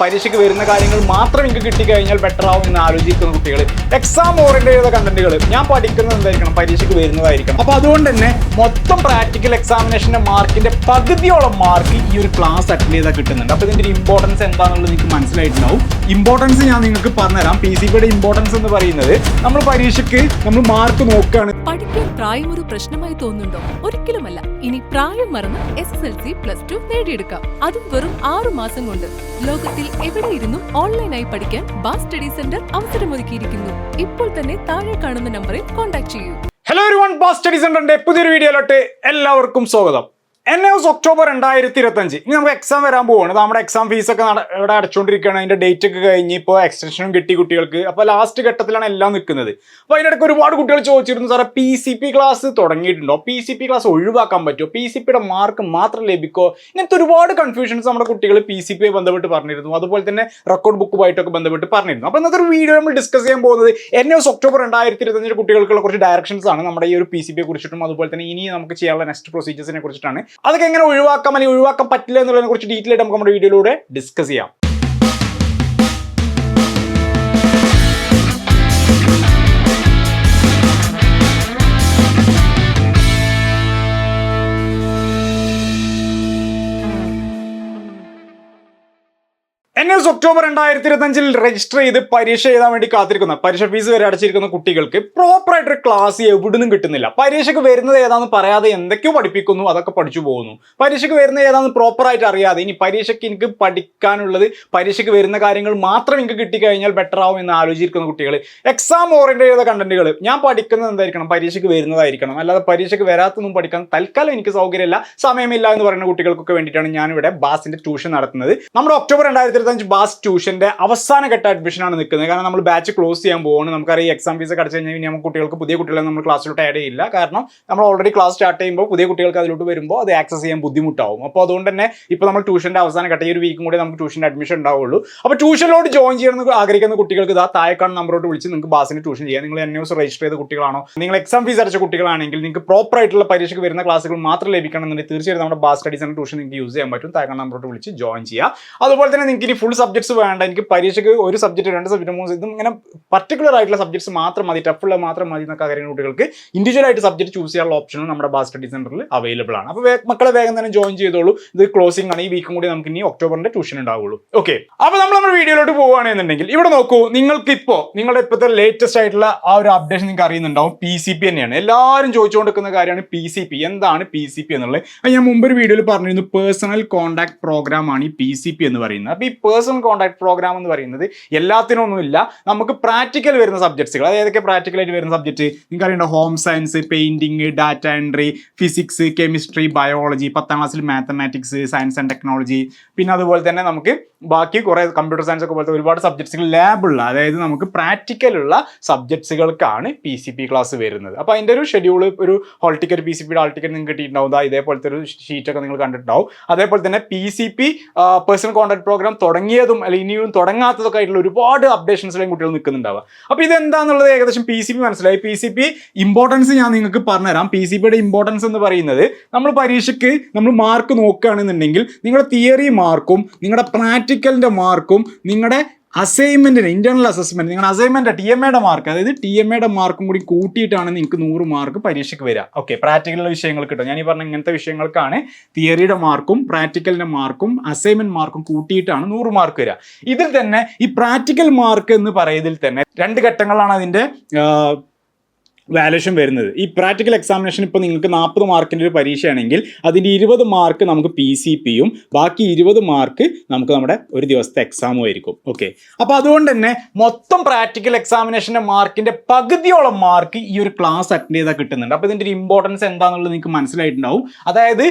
പരീക്ഷയ്ക്ക് വരുന്ന കാര്യങ്ങൾ മാത്രം എനിക്ക് കിട്ടിക്കഴിഞ്ഞാൽ ബെറ്റർ ആവും എന്ന് ആലോചിക്കുന്ന കുട്ടികൾ എക്സാം ഓറിയന്റഡ് ചെയ്ത കണ്ടന്റുകൾ ഞാൻ പഠിക്കുന്നത് എന്തായിരിക്കണം? പരീക്ഷയ്ക്ക് വരുന്നതായിരിക്കണം. അപ്പോൾ അതുകൊണ്ട് തന്നെ മൊത്തം പ്രാക്ടിക്കൽ എക്സാമിനേഷന്റെ മാർക്കിന്റെ പകുതിയോളം മാർക്ക് ഈ ഒരു ക്ലാസ് അറ്റൻഡ് ചെയ്താൽ കിട്ടുന്നുണ്ട്. അപ്പോൾ ഇതിന്റെ ഒരു ഇമ്പോർട്ടൻസ് എന്താണെന്നുള്ളത് നിങ്ങൾക്ക് മനസ്സിലായിട്ടുണ്ടാവും. ഇമ്പോർട്ടൻസ് ഞാൻ നിങ്ങൾക്ക് പറഞ്ഞുതരാം. പി സി ബിയുടെ ഇമ്പോർട്ടൻസ് എന്ന് പറയുന്നത് നമ്മൾ പരീക്ഷയ്ക്ക് നമ്മൾ മാർക്ക് നോക്കുകയാണ്. പഠിക്കാൻ പ്രായം ഒരു പ്രശ്നമായി തോന്നുന്നുണ്ടോ? ഒരിക്കലുമല്ല. ഇനി പ്രായം മറന്ന് S S L C plus two നേടിയെടുക്കാം. അതും വെറും ആറു മാസം കൊണ്ട്. ലോകത്തിൽ എവിടെ ഇരുന്നും ഓൺലൈനായി പഠിക്കാൻ ബാ സ്റ്റഡി സെന്റർ അവസരമൊരുക്കിയിരിക്കുന്നു. ഇപ്പോൾ തന്നെ താഴെ കാണുന്ന നമ്പറിൽ കോൺടാക്ട് ചെയ്യൂ. ഹലോ ഒരു വൺ ബാ സ്റ്റഡി സെന്ററിന്റെ പുതിയൊരു വീഡിയോയിലോട്ട് എല്ലാവർക്കും സ്വാഗതം. എൻ എസ് ഒക്ടോബർ രണ്ടായിരത്തി ഇരുപത്തഞ്ച് ഇനി നമുക്ക് എക്സാം വരാൻ പോവാണ്. നമ്മുടെ എക്സാം ഫീസ് ഒക്കെ ഇവിടെ അടച്ചുകൊണ്ടിരിക്കുകയാണ് അതിന്റെ ഡേറ്റ് ഒക്കെ കഴിഞ്ഞ് ഇപ്പോൾ എക്സ്റ്റൻഷനും കിട്ടി കുട്ടികൾക്ക്. അപ്പോൾ ലാസ്റ്റ് ഘട്ടത്തിലാണ് എല്ലാം നിൽക്കുന്നത്. അപ്പോൾ അതിനിടയ്ക്ക് ഒരുപാട് കുട്ടികൾ ചോദിച്ചിരുന്നു സാറേ പി സി പി ക്ലാസ് തുടങ്ങിയിട്ടുണ്ടോ? പി സി പി ക്ലാസ് ഒഴിവാക്കാൻ പറ്റുമോ? പി സി പിയുടെ മാർക്ക് മാത്രം ലഭിക്കോ ഇങ്ങനത്തെ ഒരുപാട് കൺഫ്യൂഷൻസ് നമ്മുടെ കുട്ടികൾ പി സി പി ബന്ധപ്പെട്ട് പറഞ്ഞിരുന്നു. അതുപോലെ തന്നെ റെക്കോർഡ് ബുക്കുമായിട്ടൊക്കെ ബന്ധപ്പെട്ട് പറഞ്ഞിരുന്നു. അപ്പോൾ ഇന്നത്തെ ഒരു വീഡിയോ നമ്മൾ ഡിസ്കസ് ചെയ്യാൻ പോകുന്നത് എൻ എസ് ഒക്ടോബർ രണ്ടായിരത്തി ഇരുപത്തഞ്ചിന് കുട്ടികൾക്കുള്ള കുറച്ച് ഡയറക്ഷൻസ് ആണ് നമ്മുടെ ഈ ഒരു പി സി പിയെ കുറിച്ചിട്ടും അതുപോലെ തന്നെ ഇനി നമുക്ക് ചെയ്യാനുള്ള നെക്സ്റ്റ് പ്രൊസീജിയേഴ്സിനെ കുറിച്ചിട്ടാണ്. അതൊക്കെ എങ്ങനെ ഒഴിവാക്കാം അല്ലെങ്കിൽ ഒഴിവാക്കാൻ പറ്റില്ല എന്നുള്ളതിനെ കുറിച്ച് ഡീറ്റെയിൽ ആയിട്ട് നമുക്ക് നമ്മുടെ വീഡിയോയിലൂടെ ഡിസ്കസ് ചെയ്യാം. എസ് ഒക്ടോബർ രണ്ടായിരത്തി ഇരുപത്തഞ്ചിൽ രജിസ്റ്റർ ചെയ്ത് പരീക്ഷ എഴുതാൻ വേണ്ടി കാത്തിരിക്കുന്ന. പരീക്ഷ ഫീസ് വരെ അടച്ചിരിക്കുന്ന കുട്ടികൾക്ക് പ്രോപ്പർ ആയിട്ടൊരു ക്ലാസ് എവിടുന്നും കിട്ടുന്നില്ല. പരീക്ഷയ്ക്ക് വരുന്നത് ഏതാണെന്ന് പറയാതെ എന്തൊക്കെയോ പഠിപ്പിക്കുന്നു അതൊക്കെ പഠിച്ചു പോകുന്നു. പരീക്ഷയ്ക്ക് വരുന്നത് ഏതാണെന്ന് പ്രോപ്പർ ആയിട്ട് അറിയാതെ ഇനി പരീക്ഷയ്ക്ക് എനിക്ക് പഠിക്കാനുള്ളത് പരീക്ഷയ്ക്ക് വരുന്ന കാര്യങ്ങൾ മാത്രം എനിക്ക് കിട്ടിക്കഴിഞ്ഞാൽ ബെറ്റർ ആവും എന്ന് ആലോചിക്കുന്ന കുട്ടികൾ എക്സാം ഓറിയന്റഡ് ചെയ്ത കണ്ടന്റുകൾ ഞാൻ പഠിക്കുന്നത് എന്തായിരിക്കണം? പരീക്ഷയ്ക്ക് വരുന്നതായിരിക്കണം. അല്ലാതെ പരീക്ഷയ്ക്ക് വരാത്തൊന്നും പഠിക്കാൻ തൽക്കാലം എനിക്ക് സൗകര്യമില്ല സമയമില്ല എന്ന് പറയുന്ന കുട്ടികൾക്കൊക്കെ വേണ്ടിയിട്ടാണ് ഞാനിവിടെ ബാസിന്റെ ട്യൂഷൻ നടത്തുന്നത്. നമ്മുടെ ഒക്ടോബർ രണ്ടായിരത്തി ഇരുപത്തഞ്ച് ബാസ് ട്യൂഷന്റെ അവസാന ഘട്ട അഡ്മിഷൻ ആണ് നിൽക്കുന്നത്. കാരണം നമ്മൾ ബാച്ച് ക്ലോസ് ചെയ്യാൻ പോകുന്നു നമുക്കറിയാം എക്സാം ഫീസ് അടച്ചു കഴിഞ്ഞാൽ ഇനി നമുക്ക് കുട്ടികൾക്ക് പുതിയ കുട്ടികളെ നമ്മൾ ക്ലാസ്സിലോട്ട് ആഡ് ചെയ്യില്ല. കാരണം നമ്മൾ ഓൾറെഡി ക്ലാസ് സ്റ്റാർട്ട് ചെയ്യുമ്പോൾ പുതിയ കുട്ടികൾക്ക് അതിലോട്ട് വരുമ്പോൾ അത് ആക്സസ് ചെയ്യാൻ ബുദ്ധിമുട്ടാവും. അപ്പോൾ അതുകൊണ്ട് തന്നെ ഇപ്പോൾ നമ്മൾ ട്യൂഷന്റെ അവസാന ഘട്ടം ഈ ഒരു വീക്കും കൂടി നമുക്ക് ട്യൂഷന്റെ അഡ്മിഷൻ ഉണ്ടാവുള്ളൂ അപ്പോൾ ട്യൂഷനിലോട്ട് ജോയിൻ ചെയ്യണമെന്ന് ആഗ്രഹിക്കുന്ന കുട്ടികൾക്ക് ഇതാ താഴെക്കാണ് നമ്പറോട്ട് വിളിച്ച് നിങ്ങൾക്ക് ബാസിന് ട്യൂഷൻ ചെയ്യാം. നിങ്ങൾ എൻ എസ് രജിസ്റ്റർ ചെയ്ത കുട്ടികളാണോ? നിങ്ങൾ എക്സാം ഫീസ് അടച്ച കുട്ടികളാണെങ്കിൽ നിങ്ങൾക്ക് പ്രോപ്പർ ആയിട്ടുള്ള പരീക്ഷയ്ക്ക് വരുന്ന ക്ലാസ്സുകൾ മാത്രം ലഭിക്കണമെന്നുണ്ടെങ്കിൽ തീർച്ചയായും നമ്മുടെ ബാസ് സ്റ്റഡീസ് എന്ന ട്യൂഷൻ നിങ്ങൾക്ക് യൂസ് ചെയ്യാൻ പറ്റും. താഴെ നമ്പറോട്ട് വിളിച്ച് ജോയിൻ ചെയ്യുക. അതുപോലെ തന്നെ നിങ്ങൾക്ക് ഇനി സബ്ജക്ട്സ് വേണ്ട. എനിക്ക് പരീക്ഷയ്ക്ക് ഒരു സബ്ജക്റ്റ് രണ്ട് സബ്ജക്റ്റ് മൂന്ന് ഇതും ഇങ്ങനെ പർട്ടിക്കുലർ ആയിട്ടുള്ള സബ്ജക്ട്സ് മാത്രം മതി. ടഫുള്ള മാത്രം മതി എന്നൊക്കെ അറിയുന്ന കുട്ടികൾക്ക് ഇൻഡിവിജ്വൽ ആയിട്ട് സബ്ജക്ട് ചൂസ് ചെയ്യാനുള്ള ഓപ്ഷനും നമ്മുടെ ബാസ് സ്റ്റഡി സെന്ററിൽ അവൈലബിൾ ആണ്. അപ്പോൾ മക്കളെ വേഗം തന്നെ ജോയിൻ ചെയ്തോളൂ. ഇത് ക്ലോസിംഗ് ആണ്. ഈ വീക്കും കൂടി നമുക്ക് ഇനി ഒക്ടോബറിന്റെ ട്യൂഷൻ ഉണ്ടാവുള്ളൂ. ഓക്കെ അപ്പോൾ നമ്മൾ നമ്മുടെ വീഡിയോയിലോട്ട് പോവുകയാണെന്നുണ്ടെങ്കിൽ ഇവിടെ നോക്കൂ. നിങ്ങൾക്ക് ഇപ്പോൾ നിങ്ങളുടെ ഇപ്പോഴത്തെ ലേറ്റസ്റ്റ് ആയിട്ടുള്ള ആ ഒരു അപ്ഡേഷൻ നിങ്ങൾക്ക് അറിയുന്നുണ്ടാവും. പി സി പി തന്നെയാണ്. എല്ലാവരും ചോദിച്ചുകൊണ്ടിരിക്കുന്ന കാര്യമാണ് പി സി പി എന്താണ് പി സി പി എന്നുള്ളത്? ഞാൻ മുമ്പ് ഒരു വീഡിയോയിൽ പറഞ്ഞിരുന്നു പേഴ്സണൽ കോൺടാക്ട് പ്രോഗ്രാം ആണ് ഈ പി സി പി എന്ന് പറയുന്നത്. അപ്പോൾ ഈ പേഴ്സണൽ കോൺടാക്ട് പ്രോഗ്രാം എന്ന് പറയുന്നത് എല്ലാത്തിനും ഒന്നുമില്ല നമുക്ക് പ്രാക്ടിക്കൽ വരുന്ന സബ്ജക്ട്സുകൾ അതായത് ഏതൊക്കെ പ്രാക്ടിക്കലായിട്ട് വരുന്ന സബ്ജക്റ്റ് നിങ്ങൾക്ക് അറിയണ്ട home science painting data entry physics chemistry biology പത്താം ക്ലാസ്സിൽ മാത്തമാറ്റിക്സ് സയൻസ് ആൻഡ് ടെക്നോളജി പിന്നെ അതുപോലെ തന്നെ നമുക്ക് ബാക്കി കുറേ കമ്പ്യൂട്ടർ സയൻസ് ഒക്കെ പോലത്തെ ഒരുപാട് സബ്ജക്ട്സുകൾ ലാബുള്ള അതായത് നമുക്ക് പ്രാക്ടിക്കൽ ഉള്ള സബ്ജക്ട്സുകൾക്കാണ് പി സി പി ക്ലാസ് വരുന്നത്. അപ്പോൾ അതിന്റെ ഒരു ഷെഡ്യൂൾ ഒരു ഹോൾ ടിക്കറ്റ് പി സി പിയുടെ ഹോൾ ടിക്കറ്റ് നിങ്ങൾക്ക് കിട്ടിയിട്ടുണ്ടാവും. ഇതേപോലത്തെ ഒരു ഷീറ്റൊക്കെ നിങ്ങൾ കണ്ടിട്ടുണ്ടാവും. അതേപോലെ തന്നെ P C P personal contact program തുടങ്ങിയതും അല്ലെങ്കിൽ ഇനിയും തുടങ്ങാത്തതൊക്കെ ആയിട്ടുള്ള ഒരുപാട് അപ്ഡേഷൻസിലേയും കുട്ടികൾ നിൽക്കുന്നുണ്ടാവുക. അപ്പോൾ ഇത് എന്താണെന്നുള്ളത് ഏകദേശം പി സി പി മനസ്സിലായി. പി സി പി ഇമ്പോർട്ടൻസ് ഞാൻ നിങ്ങൾക്ക് പറഞ്ഞുതരാം. പി സി പിയുടെ ഇമ്പോർട്ടൻസ് എന്ന് പറയുന്നത് നമ്മൾ പരീക്ഷയ്ക്ക് നമ്മൾ മാർക്ക് നോക്കുകയാണെന്നുണ്ടെങ്കിൽ നിങ്ങളുടെ തിയറി മാർക്കും നിങ്ങളുടെ പ്രാക്ടിക്കലിന്റെ മാർക്കും നിങ്ങളുടെ അസൈൻമെന്റിന് ഇന്റേണൽ അസസ്മെന്റ് നിങ്ങൾ അസൈൻമെന്റ് ടി എം എയുടെ മാർക്ക് അതായത് ടി എം എയുടെ മാർക്കും കൂടി കൂട്ടിയിട്ടാണ് നിങ്ങൾക്ക് നൂറ് മാർക്ക് പരീക്ഷയ്ക്ക് വരിക. ഓക്കെ പ്രാക്ടിക്കൽ വിഷയങ്ങൾ കിട്ടും. ഞാൻ ഈ പറഞ്ഞ ഇങ്ങനത്തെ വിഷയങ്ങൾക്കാണ് തിയറിയുടെ മാർക്കും പ്രാക്ടിക്കലിന്റെ മാർക്കും അസൈൻമെന്റ് മാർക്കും കൂട്ടിയിട്ടാണ് നൂറ് മാർക്ക് വരിക. ഇതിൽ തന്നെ ഈ പ്രാക്ടിക്കൽ മാർക്ക് എന്ന് പറയുന്നതിൽ തന്നെ രണ്ട് ഘട്ടങ്ങളാണ് അതിന്റെ ആ, വാല്യൂഷൻ വരുന്നത്. ഈ പ്രാക്ടിക്കൽ എക്സാമിനേഷൻ ഇപ്പോൾ നിങ്ങൾക്ക് നാൽപ്പത് മാർക്കിന്റെ ഒരു പരീക്ഷയാണെങ്കിൽ അതിന്റെ ഇരുപത് മാർക്ക് നമുക്ക് പി സി പിയും ബാക്കി ഇരുപത് മാർക്ക് നമുക്ക് നമ്മുടെ ഒരു ദിവസത്തെ എക്സാമും ആയിരിക്കും. ഓക്കെ അപ്പോൾ അതുകൊണ്ട് തന്നെ മൊത്തം പ്രാക്ടിക്കൽ എക്സാമിനേഷന്റെ മാർക്കിന്റെ പകുതിയോളം മാർക്ക് ഈ ഒരു ക്ലാസ് അറ്റൻഡ് ചെയ്താൽ കിട്ടുന്നുണ്ട്. അപ്പോൾ ഇതിന്റെ ഒരു ഇമ്പോർട്ടൻസ് എന്താണെന്നുള്ളത് നിങ്ങൾക്ക് മനസ്സിലായിട്ടുണ്ടാവും. അതായത്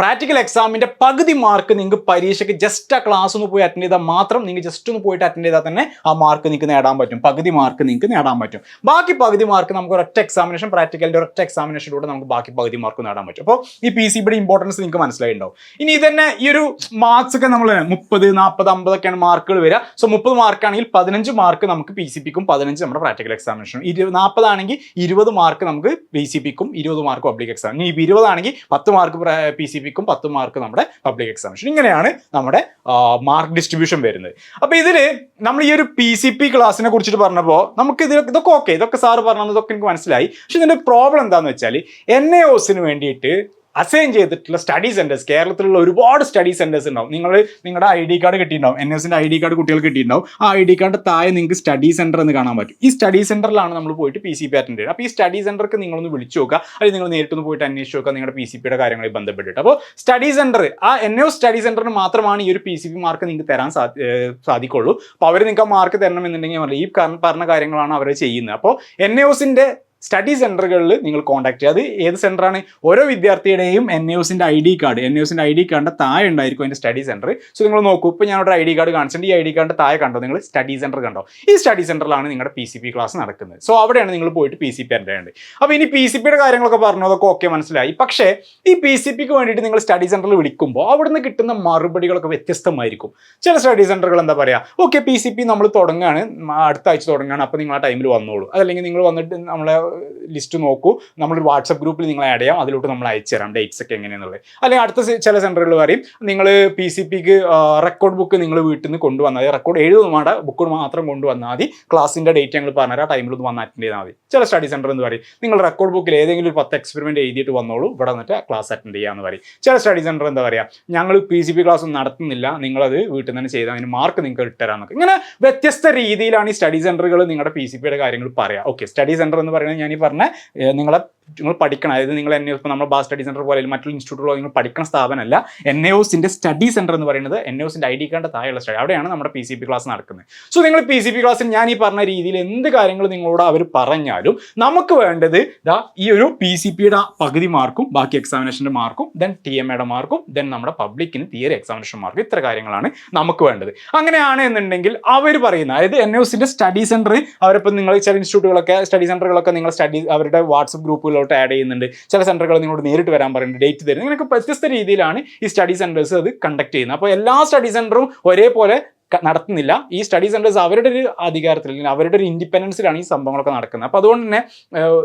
പ്രാക്ടിക്കൽ എക്സാമിന്റെ പകുതി മാർക്ക് നിങ്ങൾക്ക് പരീക്ഷയ്ക്ക് ജസ്റ്റ് ആ ക്ലാസ് ഒന്ന് പോയി അറ്റൻഡ് ചെയ്താൽ മാത്രം നിങ്ങൾക്ക് ജസ്റ്റ് ഒന്ന് പോയിട്ട് അറ്റൻഡ് ചെയ്താൽ തന്നെ ആ മാർക്ക് നിങ്ങൾക്ക് നേടാൻ പറ്റും. പകുതി മാർക്ക് നിങ്ങൾക്ക് നേടാൻ പറ്റും. ബാക്കി പകുതി മാർക്ക് നമുക്ക് ഒരൊറ്റ ഒരൊറ്റ എക്സാമിനേഷൻ പ്രാക്ടിക്കലിന്റെ ഒരൊറ്റ എക്സാമിനേഷനിലൂടെ നമുക്ക് ബാക്കി പകുതി മാർക്ക് നേടാൻ പറ്റും. അപ്പോൾ ഈ പി സി ബിയുടെ ഇമ്പോർട്ടൻസ് നിങ്ങൾക്ക് മനസ്സിലായിട്ടുണ്ടാവും. ഇനി ഇതന്നെ ഈ ഒരു മാർക്സ് ഒക്കെ നമ്മൾ മുപ്പത് നാൽപ്പത് അമ്പതൊക്കെയാണ് മാർക്കുകൾ വരിക. സോ മുപ്പത് മാർക്കാണെങ്കിൽ പതിനഞ്ച് മാർക്ക് നമുക്ക് പി സി പിക്കും പതിനഞ്ച് നമ്മുടെ പ്രാക്ടിക്കൽ എക്സാമിനേഷനും ഇരുപത് നാൽപ്പതാണെങ്കിൽ ഇരുപത് മാർക്ക് നമുക്ക് പി സി പിക്കും ഇരുപത് മാർക്ക് പബ്ലിക് എക്സാം ഇനി ഇരുപതാണെങ്കിൽ പത്ത് മാർക്ക് പി സി പിക്കും പത്ത് മാർക്ക് നമ്മുടെ പബ്ലിക് എക്സാമിനേഷൻ ഇങ്ങനെയാണ് നമ്മുടെ മാർക്ക് ഡിസ്ട്രിബ്യൂഷൻ വരുന്നത്. അപ്പോൾ ഇതിൽ നമ്മൾ ഈ ഒരു പി സി പി ക്ലാസ്സിനെ കുറിച്ചിട്ട് പറഞ്ഞപ്പോൾ നമുക്ക് ഇത് ഇതൊക്കെ ഓക്കെ ഇതൊക്കെ സാറ് പറഞ്ഞത് ഇതൊക്കെ എനിക്ക് മനസ്സിലായി. പക്ഷെ ഇതിന്റെ പ്രോബ്ലം എന്താണെന്ന് വെച്ചാൽ എൻ എ ഒസിന് വേണ്ടിയിട്ട് അസൈൻ ചെയ്തിട്ടുള്ള സ്റ്റഡി സെന്റേഴ്സ് കേരളത്തിലുള്ള ഒരുപാട് സ്റ്റഡി സെന്റേഴ്സ് ഉണ്ടാവും. നിങ്ങൾ നിങ്ങളുടെ ഐ ഡി കാർഡ് കിട്ടിയിട്ടുണ്ടാവും. എൻ എസിന്റെ ഐ ഡി കാർഡ് കുട്ടികൾക്ക് കിട്ടിയിട്ടുണ്ടാവും. ആ ഐ ഡി കാർഡ് താഴെ നിങ്ങൾക്ക് സ്റ്റഡി സെന്റർ എന്ന് കാണാൻ പറ്റും. ഈ സ്റ്റഡി സെന്ററിലാണ് നമ്മൾ പോയിട്ട് പി സി പി അറ്റൻഡ് ചെയ്യുക. അപ്പോൾ ഈ സ്റ്റഡി സെന്റർക്ക് നിങ്ങളൊന്ന് വിളിച്ചു നോക്കുക. അല്ലെങ്കിൽ നിങ്ങൾ നേരിട്ടൊന്ന് പോയിട്ട് അന്വേഷിച്ച് നോക്കുക നിങ്ങളുടെ പി സി പിയുടെ കാര്യങ്ങളെ ബന്ധപ്പെട്ടിട്ട്. അപ്പോൾ സ്റ്റഡി സെന്റർ ആ എൻ എ സ്റ്റഡി സെന്ററിന് മാത്രമാണ് ഈ ഒരു പി സി പി മാർക്ക് നിങ്ങൾക്ക് തരാൻ സാധിക്കുള്ളൂ. അപ്പോൾ അവർ നിങ്ങൾക്ക് ആ മാർക്ക് തരണമെന്നുണ്ടെങ്കിൽ ഈ പറഞ്ഞ കാര്യങ്ങളാണ് അവർ ചെയ്യുന്നത്. അപ്പോൾ എൻ എസിന്റെ സ്റ്റഡി സെന്ററുകളിൽ നിങ്ങൾ കോൺടാക്ട് ചെയ്യുക. അത് ഏത് സെന്ററാണ് ഓരോ വിദ്യാർത്ഥിയുടെയും എൻ യുസിന്റെ ഐ ഡി കാർഡ് എൻ യുസിന്റെ ഐ ഡി കാർഡിന്റെ താഴെ ഉണ്ടായിരിക്കും അതിന്റെ സ്റ്റഡി സെന്റർ സോ നിങ്ങൾ നോക്കൂ ഇപ്പോൾ ഞാനൊരു ഐ ഡി കാർഡ് കാണിച്ചിട്ടുണ്ട്. ഈ ഐ ഡി കാർഡിന്റെ താഴെ കണ്ടോ? നിങ്ങൾ സ്റ്റഡി സെന്റർ കണ്ടോ? ഈ സ്റ്റഡി സെന്ററിലാണ് നിങ്ങളുടെ പി സി പി ക്ലാസ് നടക്കുന്നത്. സോ അവിടെയാണ് നിങ്ങൾ പോയിട്ട് പി സി പി അറ്റൻഡ് അപ്പോൾ ഇനി പി സി പിയുടെ കാര്യങ്ങളൊക്കെ പറഞ്ഞു? അതൊക്കെ ഓക്കെ മനസ്സിലായി. പക്ഷേ ഈ പി സി പിക്ക് വേണ്ടിയിട്ട് നിങ്ങൾ സ്റ്റഡി സെന്ററിൽ വിളിക്കുമ്പോൾ അവിടുന്ന് കിട്ടുന്ന മറുപടികളൊക്കെ വ്യത്യസ്തമായിരിക്കും. ചില സ്റ്റഡി സെന്ററുകൾ എന്താ പറയുക ഓക്കെ പി സി പി നമ്മൾ തുടങ്ങുകയാണ്. അടുത്ത ആഴ്ച തുടങ്ങുകയാണ്. അപ്പോൾ നിങ്ങൾ ആ ടൈമിൽ വന്നോളൂ. അതല്ലെങ്കിൽ നിങ്ങൾ വന്നിട്ട് നമ്മളെ ലിസ്റ്റ് നോക്കൂ. നമ്മളൊരു വാട്സപ്പ് ഗ്രൂപ്പിൽ നിങ്ങൾ ആഡ് ചെയ്യാം. അതിലോട്ട് നമ്മൾ അയച്ചു തരാം ഡേറ്റ്സ് ഒക്കെ എങ്ങനെയാണെന്നുള്ളത് അല്ലെങ്കിൽ അടുത്ത ചില സെന്ററുകൾ പറയും നിങ്ങൾ പി സി പിക്ക് റെക്കോർഡ് ബുക്ക് നിങ്ങൾ വീട്ടിൽ നിന്ന് കൊണ്ടുവന്നാൽ മതി. റെക്കോർഡ് എഴുതുന്ന വേണ്ട ബുക്ക് മാത്രം കൊണ്ടുവന്നാൽ മതി. ക്ലാസ്സിന്റെ ഡേറ്റ് ഞങ്ങൾ പറഞ്ഞു തരാം ടൈമിൽ ഒന്ന് വന്ന് അറ്റൻഡ് ചെയ്താൽ മതി. ചില സ്റ്റഡി സെന്റർ എന്ന് പറയും നിങ്ങൾ റെക്കോർഡ് ബുക്കിൽ ഏതെങ്കിലും ഒരു പത്ത് എക്സ്പെരിമെന്റ് എഴുതിയിട്ട് വന്നോളൂ. ഇവിടെ വന്നിട്ട് ക്ലാസ് അറ്റൻഡ് ചെയ്യാമെന്ന് പറയും. ചില സ്റ്റഡി സെന്റർ എന്താ പറയുക ഞങ്ങൾ പി സി പി ക്ലാസ് നടത്തുന്നില്ല. നിങ്ങളത് വീട്ടിൽ നിന്ന് തന്നെ ചെയ്താൽ അതിന് മാർക്ക് നിങ്ങൾക്ക് ഇട്ടുതരാമെന്നൊക്കെ ഇങ്ങനെ വ്യത്യസ്ത രീതിയിലാണ് ഈ സ്റ്റഡി സെന്ററുകൾ നിങ്ങളുടെ പി സി പിയുടെ കാര്യങ്ങൾ പറയാം. ഓക്കെ സ്റ്റഡി സെന്റർ എന്ന് പറയുന്നത് ഞാൻ ഈ പറഞ്ഞ നിങ്ങളെ നിങ്ങൾ പഠിക്കണം. അതായത് നിങ്ങൾ എൻ ഇപ്പോൾ നമ്മുടെ ബാ സ്റ്റഡി സെന്റർ പോലെ മറ്റുള്ള ഇൻസ്റ്റിറ്റ്യൂട്ടുകളോ നിങ്ങൾ പഠിക്കുന്ന സ്ഥാപനമല്ല. എൻ എ സ്റ്റഡി സെന്റർ എന്ന് പറയുന്നത് എൻ എ ഒസിന്റെ ഐ ഡി കാർഡ് താഴെയുള്ള സ്റ്റഡി അവിടെയാണ് നമ്മുടെ പി സി പി ക്ലാസ് നടക്കുന്നത്. സോ നിങ്ങൾ പി സി പി ക്ലാസ്സിൽ ഞാൻ ഈ പറഞ്ഞ രീതിയിൽ എന്ത് കാര്യങ്ങൾ നിങ്ങളോട് അവർ പറഞ്ഞാലും നമുക്ക് വേണ്ടത് ഇതാ ഈ ഒരു പി സി പിയുടെ പകുതി മാർക്കും ബാക്കി എക്സാമിനേഷന്റെ മാർക്കും ദെൻ ടി എം എയുടെ മാർക്കും ദെൻ നമ്മുടെ പബ്ലിക്കിന് തിയറി എക്സാമിനേഷൻ മാർക്കും ഇത്ര കാര്യങ്ങളാണ് നമുക്ക് വേണ്ടത്. അങ്ങനെയാണ് എന്നുണ്ടെങ്കിൽ അവർ പറയുന്ന അതായത് എൻ എസിന്റെ സ്റ്റഡി സെന്റർ അവരിപ്പോൾ നിങ്ങൾ ചില ഇൻസ്റ്റിറ്റ്യൂട്ടുകളൊക്കെ സ്റ്റഡി സെന്ററുകളൊക്കെ നിങ്ങൾ സ്റ്റഡി അവരുടെ വാട്സപ്പ് ഗ്രൂപ്പുകളിലോട്ട് ആഡ് ചെയ്യുന്നുണ്ട്. ചില സെന്ററുകൾ നിങ്ങളോട് നേരിട്ട് വരാൻ പറയുന്നുണ്ട് ഡേറ്റ് തരുന്നത് ഇങ്ങനെയൊക്കെ വ്യത്യസ്ത രീതിയിലാണ് ഈ സ്റ്റഡി സെന്റേഴ്സ് അത് കണ്ടക്ട് ചെയ്യുന്നത്. അപ്പോൾ എല്ലാ സ്റ്റഡി സെന്ററും ഒരേപോലെ നടത്തുന്നില്ല. ഈ സ്റ്റഡി സെന്റേഴ്സ് അവരുടെ ഒരു അധികാരത്തിൽ അല്ലെങ്കിൽ അവരുടെ ഒരു ഇൻഡിപെൻഡൻസിലാണ് ഈ സംഭവങ്ങളൊക്കെ നടക്കുന്നത്. അപ്പോൾ അതുകൊണ്ട് തന്നെ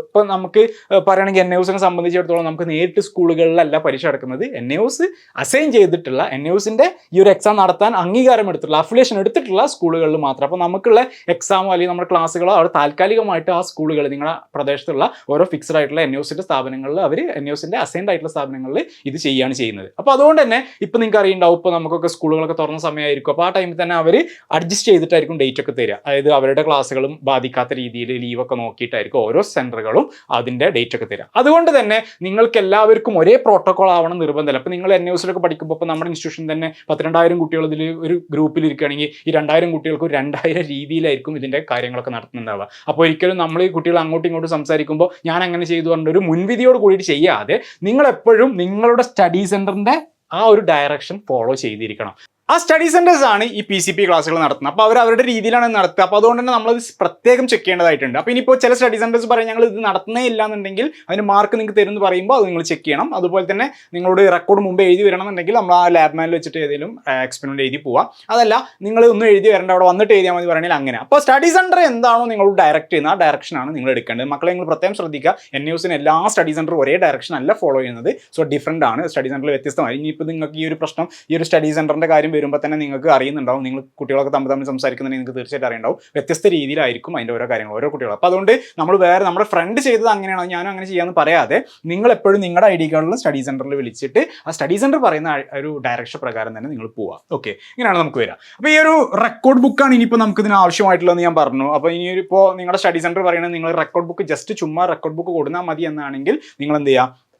ഇപ്പം നമുക്ക് പറയുകയാണെങ്കിൽ എൻ എസിനെ സംബന്ധിച്ചിടത്തോളം നമുക്ക് നേരിട്ട് സ്കൂളുകളിലല്ല പരീക്ഷ നടക്കുന്നത്. എൻ എസ് അസൈൻ ചെയ്തിട്ടുള്ള എൻ എസിന്റെ ഈ ഒരു എക്സാം നടത്താൻ അംഗീകാരം എടുത്തിട്ടുള്ള അഫിലിയേഷൻ എടുത്തിട്ടുള്ള സ്കൂളുകളിൽ മാത്രം. അപ്പോൾ നമുക്കുള്ള എക്സാമോ അല്ലെങ്കിൽ നമ്മുടെ ക്ലാസ്സുകളോ അവിടെ താൽക്കാലികമായിട്ട് ആ സ്കൂളുകൾ നിങ്ങളുടെ പ്രദേശത്തുള്ള ഓരോ ഫിക്സഡ് ആയിട്ടുള്ള എൻ എസിന്റെ സ്ഥാപനങ്ങളിൽ അവർ എൻ എസിന്റെ അസൈൻഡ് ആയിട്ടുള്ള സ്ഥാപനങ്ങളിൽ ഇത് ചെയ്യുകയാണ് ചെയ്യുന്നത്. അപ്പോൾ അതുകൊണ്ട് തന്നെ ഇപ്പം നിങ്ങൾക്ക് അറിയുണ്ടാവും ഇപ്പോൾ നമുക്കൊക്കെ സ്കൂളുകളൊക്കെ തുറന്ന സമയമായിരിക്കും. അപ്പോൾ ആ ടൈമിൽ തന്നെ അവർ അഡ്ജസ്റ്റ് ചെയ്തിട്ടായിരിക്കും ഡേറ്റ് ഒക്കെ തരിക. അതായത് അവരുടെ ക്ലാസ്സുകളും ബാധിക്കാത്ത രീതിയിൽ ലീവൊക്കെ നോക്കിയിട്ടായിരിക്കും ഓരോ സെന്ററുകളും അതിന്റെ ഡേറ്റ് ഒക്കെ തരിക. അതുകൊണ്ട് തന്നെ നിങ്ങൾക്ക് എല്ലാവർക്കും ഒരേ പ്രോട്ടോകോൾ ആവണം നിർബന്ധമില്ല. അപ്പോൾ നിങ്ങൾ എൻ ന്യൂസിലൊക്കെ പഠിക്കുമ്പോൾ ഇപ്പോൾ നമ്മുടെ ഇൻസ്റ്റിറ്റ്യൂഷൻ തന്നെ പത്തിരണ്ടായിരം കുട്ടികൾ ഇതിൽ ഒരു ഗ്രൂപ്പിൽ ഇരിക്കുകയാണെങ്കിൽ ഈ രണ്ടായിരം കുട്ടികൾക്ക് ഒരു രണ്ടായിരം രീതിയിലായിരിക്കും ഇതിന്റെ കാര്യങ്ങളൊക്കെ നടത്തുന്നുണ്ടാവുക. അപ്പോൾ ഒരിക്കലും നമ്മൾ ഈ കുട്ടികൾ അങ്ങോട്ടും ഇങ്ങോട്ടും സംസാരിക്കുമ്പോൾ ഞാൻ അങ്ങനെ ചെയ്തു പറഞ്ഞ ഒരു മുൻവിധിയോട് കൂടിയിട്ട് ചെയ്യാതെ നിങ്ങൾ എപ്പോഴും നിങ്ങളുടെ സ്റ്റഡി സെന്ററിന്റെ ആ ഒരു ഡയറക്ഷൻ ഫോളോ ചെയ്തിരിക്കണം. ആ സ്റ്റഡി സെന്റേഴ്സ് ആണ് ഈ പി സി പി ക്ലാസ്സുകൾ നടത്തുന്നത്. അപ്പോൾ അവർ അവരുടെ രീതിയിലാണ് നടത്തുക. അപ്പോൾ അതുകൊണ്ട് തന്നെ നമ്മളത് പ്രത്യേകം ചെക്ക് ചെയ്യേണ്ടതായിട്ടുണ്ട്. അപ്പോൾ ഇനിയിപ്പോൾ ചില സ്റ്റഡി സെന്റേഴ്സ് പറയും ഞങ്ങൾ ഇത് നടത്തുന്നേ ഇല്ല എന്നുണ്ടെങ്കിൽ അതിന് മാർക്ക് നിങ്ങൾക്ക് തരുമെന്ന് പറയുമ്പോൾ അത് നിങ്ങൾ ചെക്ക് ചെയ്യണം. അതുപോലെ തന്നെ നിങ്ങളോട് റെക്കോർഡ് മുമ്പ് എഴുതി വരണമെന്നുണ്ടെങ്കിൽ നമ്മൾ ആ ലാബ് മാനിൽ വെച്ചിട്ട് ഏതെങ്കിലും എക്സ്പെരിമെന്റ് എഴുതി പോവാം. അതല്ല നിങ്ങൾ ഒന്നും എഴുതി വരേണ്ട. അവിടെ വന്നിട്ട് എഴുതിയാൽ മതി പറയണമെങ്കിൽ അങ്ങനെ. അപ്പോൾ സ്റ്റഡി സെന്റർ എന്താണോ നിങ്ങൾ ഡയറക്റ്റ് ചെയ്യുന്ന ആ ഡയറക്ഷനാണ് നിങ്ങൾ എടുക്കേണ്ടത്. മക്കളെ നിങ്ങൾ പ്രത്യേകം ശ്രദ്ധിക്കുക. എൻ ന്യൂസിന് എല്ലാ സ്റ്റഡി സെന്ററും ഒരേ ഡയറക്ഷൻ അല്ല ഫോളോ ചെയ്യുന്നത്. സോ ഡിഫറെന്റ് ആണ്. സ്റ്റഡി സെന്ററിൽ വ്യത്യസ്തമായി. ഇനിയിപ്പോൾ നിങ്ങൾക്ക് ഈ ഒരു പ്രശ്നം ഈ ഒരു സ്റ്റഡി സെന്ററിന്റെ കാര്യം വരുമ്പോൾ തന്നെ നിങ്ങൾക്ക് അറിയുന്നുണ്ടാവും. നിങ്ങൾ കുട്ടികളൊക്കെ തമ്മിൽ തമ്മിൽ സംസാരിക്കുന്നതിന് നിങ്ങൾക്ക് തീർച്ചയായിട്ടും അറിയുണ്ടാവും വ്യത്യസ്ത രീതിയിലായിരിക്കും അതിന്റെ ഓരോ കാര്യങ്ങൾ ഓരോ കുട്ടികൾ. അപ്പോൾ അതുകൊണ്ട് നമ്മൾ വേറെ നമ്മുടെ ഫ്രണ്ട് ചെയ്തത് അങ്ങനെയാണ്. ഞാനും അങ്ങനെ ചെയ്യാമെന്ന് പറയാതെ നിങ്ങൾ എപ്പോഴും നിങ്ങളുടെ ഐ ഡി കാർഡിലും സ്റ്റഡി സെന്ററിൽ വിളിച്ചിട്ട് ആ സ്റ്റഡി സെന്റർ പറയുന്ന ഒരു ഡയറക്ഷൻ പ്രകാരം തന്നെ നിങ്ങൾ പോവുക ഓക്കെ ഇങ്ങനെയാണ് നമുക്ക് വരിക അപ്പോൾ ഈ ഒരു റെക്കോർഡ് ബുക്കാണ് ഇനിയിപ്പോൾ നമുക്ക് ഇതിന് ആവശ്യമായിട്ടുള്ളതെന്ന് ഞാൻ പറഞ്ഞു. അപ്പോൾ ഇനി ഇപ്പോൾ നിങ്ങളുടെ സ്റ്റഡി സെന്റർ പറയുന്നത് നിങ്ങൾ റെക്കോർഡ് ബുക്ക് ജസ്റ്റ് ചുമ്മാ റെക്കോർഡ് ബുക്ക് കൊടുത്താൽ മതി എന്നാണെങ്കിൽ നിങ്ങൾ എന്ത് ചെയ്യുക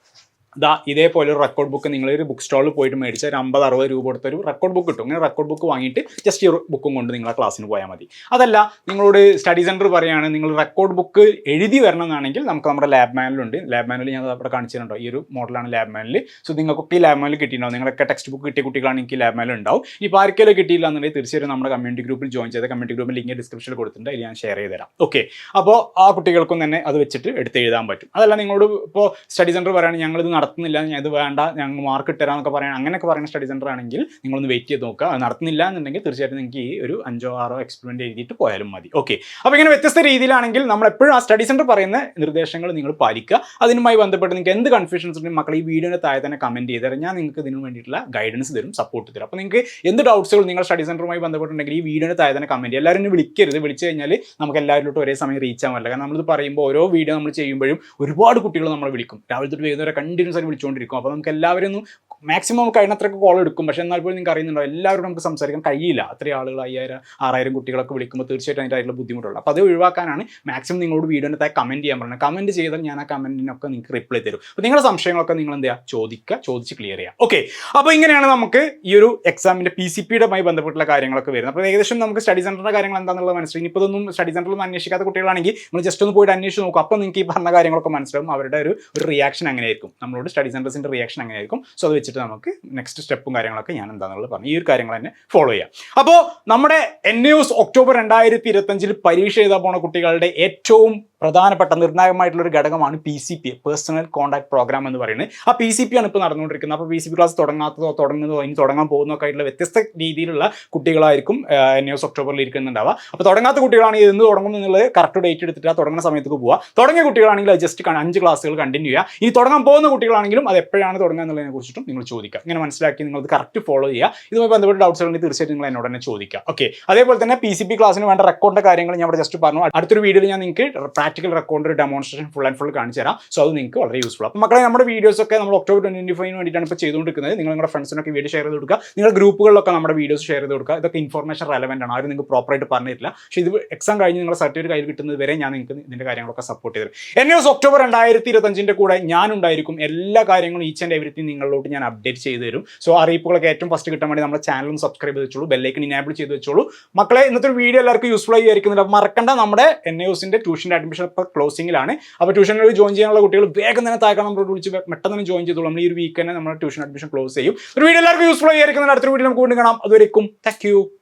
ദാ ഇതേപോലെ ഒരു റെക്കോർഡ് ബുക്ക് നിങ്ങൾ ഒരു ബുക്ക് സ്റ്റാളിൽ പോയിട്ട് മേടിച്ച ഒരു അമ്പത് അറുപത് രൂപ കൊടുത്ത ഒരു റെക്കോർഡ് ബുക്ക് കിട്ടും. ഇങ്ങനെ റെക്കോർഡ് ബുക്ക് വാങ്ങിയിട്ട് ജസ്റ്റ് ഈ ബുക്കും കൊണ്ട് നിങ്ങളെ ക്ലാസ്സിന് പോയാൽ മതി. അതല്ല നിങ്ങളോട് സ്റ്റഡി സെന്റർ പറയുകയാണ് നിങ്ങൾ റെക്കോർഡ് ബുക്ക് എഴുതി വരണം എന്നാണെങ്കിൽ നമുക്ക് നമ്മുടെ ലാബ് മാനുവലുണ്ട് ലാബ് മാനുവൽ ഞാൻ അവിടെ കാണിച്ചിട്ടുണ്ടോ ഈ ഒരു മോഡലാണ് ലാബ് മാനുവൽ സോ നിങ്ങൾക്കൊക്കെ ഈ ലാബ് മാനുവൽ കിട്ടിയിട്ടുണ്ടാവും. നിങ്ങളൊക്കെ ടെക്സ്റ്റ് ബുക്ക് കിട്ടിയ കുട്ടികളാണെങ്കിൽ ലാബ് മാനുവൽ ഉണ്ടാവും. ഇപ്പോൾ ആർക്കെങ്കിലും കിട്ടിയില്ല എന്നുണ്ടെങ്കിൽ തീർച്ചയായും നമ്മുടെ കമ്മ്യൂണിറ്റി ഗ്രൂപ്പിൽ ജോയിൻ ചെയ്ത കമ്മ്യൂണിറ്റി ഗ്രൂപ്പിൽ ലിങ്ക് ഡിസ്ക്രിപ്ഷനിൽ കൊടുത്തിട്ടുണ്ട്. അതിൽ ഞാൻ ഷെയർ ചെയ്ത് തരാം ഓക്കെ അപ്പോൾ ആ കുട്ടികൾക്കും തന്നെ അത് വെച്ചിട്ട് എടുത്ത് എഴുതാൻ പറ്റും. അതല്ല നിങ്ങളോട് ഇപ്പോൾ സ്റ്റഡി സെന്റർ പറയുകയാണെങ്കിൽ ഞങ്ങളിത് നടത്തുന്നില്ല ഇത് വേണ്ട ഞങ്ങൾ മാർക്ക് ഇട്ടുതരാന്നൊക്കെ പറയാൻ അങ്ങനെയൊക്കെ പറയുന്ന സ്റ്റഡി സെന്റർ ആണെങ്കിൽ നിങ്ങളൊന്ന് വെയിറ്റ് ചെയ്ത് നോക്കുക. നടത്തുന്നില്ല എന്നുണ്ടെങ്കിൽ തീർച്ചയായിട്ടും നിങ്ങൾക്ക് ഈ ഒരു അഞ്ചോ ആറോ എക്സ്പെരിമെന്റ് എഴുതിയിട്ട് പോയാലും മതി. ഓക്കെ അപ്പോൾ ഇങ്ങനെ വ്യത്യസ്ത രീതിയിലാണെങ്കിൽ നമ്മൾ എപ്പോഴും ആ സ്റ്റഡി സെന്റർ പറയുന്ന നിർദ്ദേശങ്ങൾ നിങ്ങൾ പാലിക്കുക. അതിനുമായി ബന്ധപ്പെട്ട് നിങ്ങൾക്ക് എന്ത് കൺഫ്യൂഷൻസ് ഉണ്ടെങ്കിൽ മക്കൾ ഈ വീഡിയോയുടെ താഴെ തന്നെ കമന്റ് ചെയ്ത് തരാം. ഞാൻ നിങ്ങൾക്ക് ഇതിന് വേണ്ടിയിട്ടുള്ള ഗൈഡൻസ് തരും സപ്പോർട്ട് തരും. അപ്പോൾ നിങ്ങൾക്ക് എന്ത് ഡൗട്ട്സുകൾ നിങ്ങൾ സ്റ്റഡി സെന്ററുമായി ബന്ധപ്പെട്ടുണ്ടെങ്കിൽ ഈ വീഡിയോയുടെ താഴെ തന്നെ കമന്റ് എല്ലാവരും വിളിക്കരുത്. വിളിച്ചു കഴിഞ്ഞാൽ നമുക്ക് എല്ലാവരിലോട്ടും ഒരേ സമയം റീച്ച് ആവാൻ കാരണം നമ്മളിത് പറയുമ്പോൾ ഓരോ വീഡിയോ നമ്മൾ ചെയ്യുമ്പോഴും ഒരുപാട് കുട്ടികൾ നമ്മൾ വിളിക്കും. രാവിലെ തൊട്ട് വൈകുന്നേരം കണ്ടിന്യൂസ് ആയി വിളിച്ചുകൊണ്ടിരിക്കും അപ്പോൾ നമുക്ക് എല്ലാവരും ഒന്ന് മാക്സിമം കഴിയുന്നത്രയൊക്കെ കോൾ എടുക്കും. പക്ഷേ എന്നാൽ പോലും നിങ്ങൾക്ക് അറിയുന്നുണ്ടോ എല്ലാവരും നമുക്ക് സംസാരിക്കാൻ കഴിയില്ല. അത്രയും ആളുകൾ അയ്യായിരം ആറായിരം കുട്ടികളൊക്കെ വിളിക്കുമ്പോൾ തീർച്ചയായിട്ടും അതിന്റെ ആയിട്ടുള്ള ബുദ്ധിമുട്ടുള്ളൂ. അപ്പോൾ അത് ഒഴിവാക്കാനാണ് മാക്സിമം നിങ്ങളോട് വീഡിയോന്റെ താഴെ കമന്റ് ചെയ്യാൻ പറഞ്ഞത് കമന്റ് ചെയ്താൽ ഞാൻ ആ കമന്റിനൊക്കെ നിങ്ങൾക്ക് റിപ്ലൈ തരും. അപ്പോൾ നിങ്ങളുടെ സംശയങ്ങളൊക്കെ നിങ്ങൾ എന്താ ചോദിക്കുക. ചോദിച്ച് ക്ലിയർ ചെയ്യുക. ഓക്കെ അപ്പോൾ ഇങ്ങനെയാണ് നമുക്ക് ഈ ഒരു എക്സാമിന്റെ പി സി പിയുടെമായി ബന്ധപ്പെട്ടുള്ള കാര്യങ്ങളൊക്കെ വരുന്നത്. അപ്പോൾ ഏകദേശം നമുക്ക് സ്റ്റഡി സെന്ററിന്റെ കാര്യങ്ങൾ എന്താണെന്നുള്ളത് മനസ്സിലായി. ഇപ്പോൾ ഇതൊന്നും സ്റ്റഡി നിന്ന് അന്വേഷിക്കാത്ത കുട്ടികളാണെങ്കിൽ നമ്മൾ ജസ്റ്റ് ഒന്ന് പോയിട്ട് അന്വേഷിച്ച് നോക്കും അപ്പോൾ നിങ്ങൾക്ക് ഈ പറഞ്ഞ കാര്യങ്ങളൊക്കെ മനസ്സിലാവും. അവരുടെ ഒരു റിയാക്ഷൻ അങ്ങനെയായിരിക്കും. നമ്മളോട് സ്റ്റഡി സെന്റേഴ്സിന്റെ റിയാക്ഷൻ അങ്ങനെയായിരിക്കും. സോ അത് വെച്ചിട്ട് നമുക്ക് നെക്സ്റ്റ് സ്റ്റെപ്പും കാര്യങ്ങളൊക്കെ ഞാൻ എന്താണെന്നുള്ളത് പറഞ്ഞു. ഈ ഒരു കാര്യങ്ങൾ തന്നെ ഫോളോ ചെയ്യാം. അപ്പോൾ നമ്മുടെ എൻ ന്യൂസ് ഒക്ടോബർ രണ്ടായിരത്തി ഇരുപത്തഞ്ചിൽ പരീക്ഷ എഴുതാൻ പോണ കുട്ടികളുടെ ഏറ്റവും പ്രധാനപ്പെട്ട നിർണായകമായിട്ടുള്ള ഒരു ഘടകമാണ് P C P personal contact program എന്ന് പറയുന്നത്. ആ പി സി പി ആണ് ഇപ്പോൾ നടന്നുകൊണ്ടിരിക്കുന്നത്. അപ്പോൾ പി സി പി ക്ലാസ് തുടങ്ങാത്തതോ തുടങ്ങുന്നതോ ഇനി തുടങ്ങാൻ പോകുന്നതോ ആയിട്ടുള്ള വ്യത്യസ്ത രീതിയിലുള്ള കുട്ടികളായിരിക്കും ന്യൂസ് ഒക്ടോബറിൽ ഇരിക്കുന്നുണ്ടാവുക. അപ്പോൾ തുടങ്ങാത്ത കുട്ടികളാണെങ്കിൽ എന്ന് തുടങ്ങും എന്നുള്ളത് കറക്റ്റ് ഡേറ്റ് എടുത്തിട്ട് ആ തുടങ്ങുന്ന സമയത്തേക്ക് പോവുക. തുടങ്ങിയ കുട്ടികളാണെങ്കിൽ ജസ്റ്റ് അഞ്ച് ക്ലാസ്സുകൾ കണ്ടിന്യൂ ചെയ്യുക. ഇനി തുടങ്ങാൻ പോകുന്ന കുട്ടികളാണെങ്കിലും അത് എപ്പോഴാണ് തുടങ്ങുക എന്നുള്ളതിനെ കുറിച്ചിട്ടും നിങ്ങൾ ചോദിക്കുക. ഇങ്ങനെ മനസ്സിലാക്കി നിങ്ങൾ കറക്റ്റ് ഫോളോ ചെയ്യുക. ഇതുമായി ബന്ധപ്പെട്ട ഡൗട്ട്സ് ഉണ്ടെങ്കിൽ തീർച്ചയായിട്ടും നിങ്ങൾ എന്നോട് തന്നെ ചോദിക്കുക. ഓക്കെ അതേപോലെ തന്നെ പി സി പി ക്ലാസ്സിന് വേണ്ട റെക്കോർഡിന്റെ കാര്യങ്ങൾ ഞാൻ ഇവിടെ ജസ്റ്റ് പറഞ്ഞു. അടുത്തൊരു വീഡിയോയിൽ ഞാൻ നിങ്ങൾക്ക് practical record demonstration full and full കാണിച്ചു തരാം. സോ അത് നിങ്ങൾക്ക് വളരെ യൂസ്ഫുൾ അപ്പോൾ മക്കളെ നമ്മുടെ വീഡിയോസ് ഒക്കെ നമ്മൾ ഒക്ടോബർ ട്വന്റി ഫൈവിന് വേണ്ടിയിട്ടാണ് ഇപ്പോൾ ചെയ്തുകൊണ്ടിരിക്കുന്നത്. നിങ്ങൾ നിങ്ങളുടെ ഫ്രണ്ട്സിനൊക്കെ വീഡിയോ ഷെയർ ചെയ്ത് കൊടുക്കുക. നിങ്ങളുടെ ഗ്രൂപ്പുകളിലൊക്കെ നമ്മുടെ വീഡിയോസ് ഷെയർ ചെയ്ത് കൊടുക്കുക. ഇതൊക്കെ ഇൻഫർമേഷൻ റെലവെന്റ് ആണ്. ആരും നിങ്ങൾക്ക് പ്രോപ്പറായിട്ട് പറഞ്ഞിട്ടില്ല. പക്ഷേ ഇത് എക്സാം കഴിഞ്ഞ് നിങ്ങളുടെ സർട്ടിഫിക്കറ്റ് കയ്യിൽ കിട്ടുന്നത് വരെ ഞാൻ നിങ്ങൾക്ക് ഇതിന്റെ കാര്യങ്ങളൊക്കെ സപ്പോർട്ട് ചെയ്തു എൻ ദിവസം ഒക്ടോബർ രണ്ടായിരത്തി ഇരുപത്തഞ്ചിന്റെ കൂടെ ഞാനുണ്ടായിരിക്കും എല്ലാ കാര്യങ്ങളും ഈച്ച് ആൻഡ് എവറിത്തിങ് നിങ്ങളിലോട്ട് ഞാൻ അപ്ഡേറ്റ് ചെയ്ത് തരും. സോ അറിയിപ്പുകളൊക്കെ ഏറ്റവും ഫസ്റ്റ് കിട്ടാൻ വേണ്ടി നമ്മുടെ ചാനലും സബ്സ്ക്രൈബ് ചെയ്ത് വെച്ചോളൂ. ബെല്ലേക്ക് ഇനാബിൾ ചെയ്ത് വെച്ചോളൂ. മക്കളെ ഇന്നത്തെ ഒരു വീഡിയോ എല്ലാവർക്കും യൂസ്ഫുൾ ആയി ആയിരിക്കുന്നുണ്ട് അപ്പോൾ മറക്കണ്ട. നമ്മുടെ എൻ ന്യൂസിന്റെ ട്യൂഷൻ അഡ്മിഷൻ ഇപ്പോൾ ക്ലോസിംഗിലാണ് അപ്പോൾ ട്യൂഷനിൽ ജോയിൻ ചെയ്യാനുള്ള കുട്ടികൾ വേഗം തന്നെ താഴെ നമ്മളോട് വിളിച്ച് പെട്ടെന്ന് ജോയിൻ ചെയ്തോളൂ. നമ്മൾ ഈ ഒരു വീക്ക് തന്നെ നമ്മുടെ ട്യൂഷൻ അഡ്മിഷൻ ക്ലോസ് ചെയ്യും. ഒരു വീഡിയോ എല്ലാവർക്കും യൂസ്ഫുൾ ആയിരിക്കും അടുത്തൊരു വീഡിയോ നമുക്ക് വീണ്ടും കാണാം. അതുവരെയും താങ്ക്